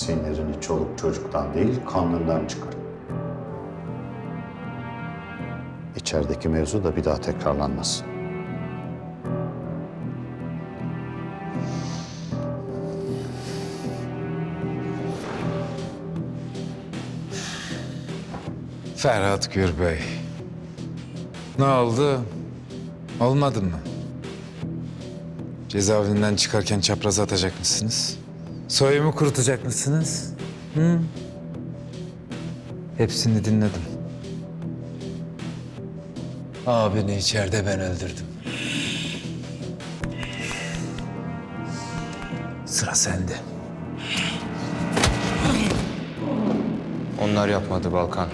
Sinirini çoluk çocuktan değil, kanlından çıkar. İçerideki mevzu da bir daha tekrarlanmasın. Ferhat Gürbey. Ne oldu? Olmadı mı? Cezaevinden çıkarken çapraz atacak mısınız? Soyumu kurutacak mısınız? Hı? Hepsini dinledim. Abini içeride ben öldürdüm. Sıra sende. Onlar yapmadı Balkan.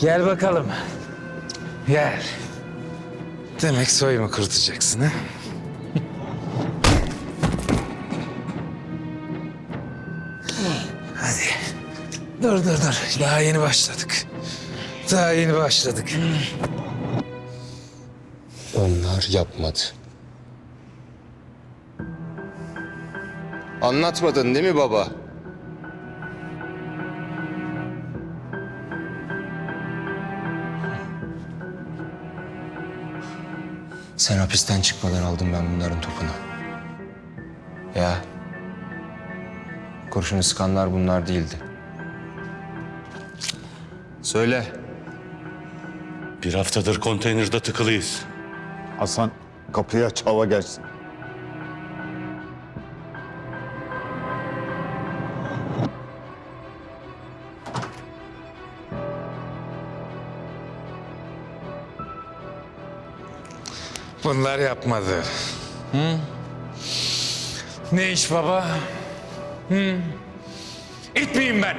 Gel bakalım. Gel. Demek soyumu kurutacaksın ha? Hadi. Dur dur dur. Daha yeni başladık. Daha yeni başladık. Onlar yapmadı. Anlatmadın değil mi baba? Sen hapisten çıkmadan aldım ben bunların topunu. Ya. Kurşunu sıkanlar bunlar değildi. Söyle. Bir haftadır konteynerde tıkılıyız. Hasan kapıyı aç hava gelsin. Bunlar yapmadı. Hı? Ne iş baba? Hı? İt miyim ben?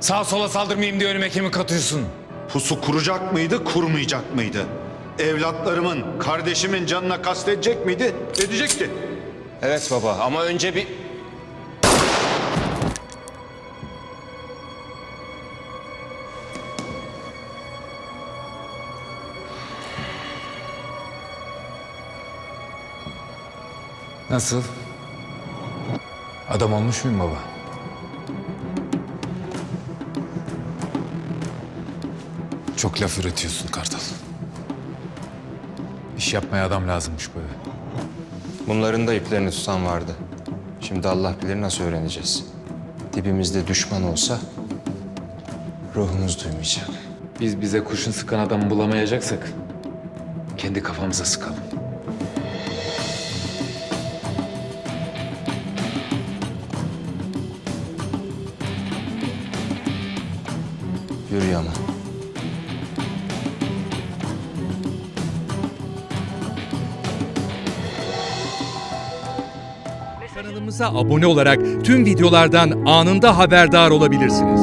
Sağa sola saldırmayayım diye önüme kimi katıyorsun? Pusu kuracak mıydı, kurmayacak mıydı? Evlatlarımın, kardeşimin canına kastedecek miydi? Edecekti. Evet baba ama önce bir... Nasıl? Adam olmuş muyum baba? Çok laf üretiyorsun Kartal. İş yapmaya adam lazımmış bu eve. Bunların da iplerini tutan vardı. Şimdi Allah bilir nasıl öğreneceğiz. Dibimizde düşman olsa ruhumuz duymayacak. Biz bize kurşun sıkan adamı bulamayacaksak kendi kafamıza sıkalım. Yürü ama. Kanalımıza abone olarak tüm videolardan anında haberdar olabilirsiniz.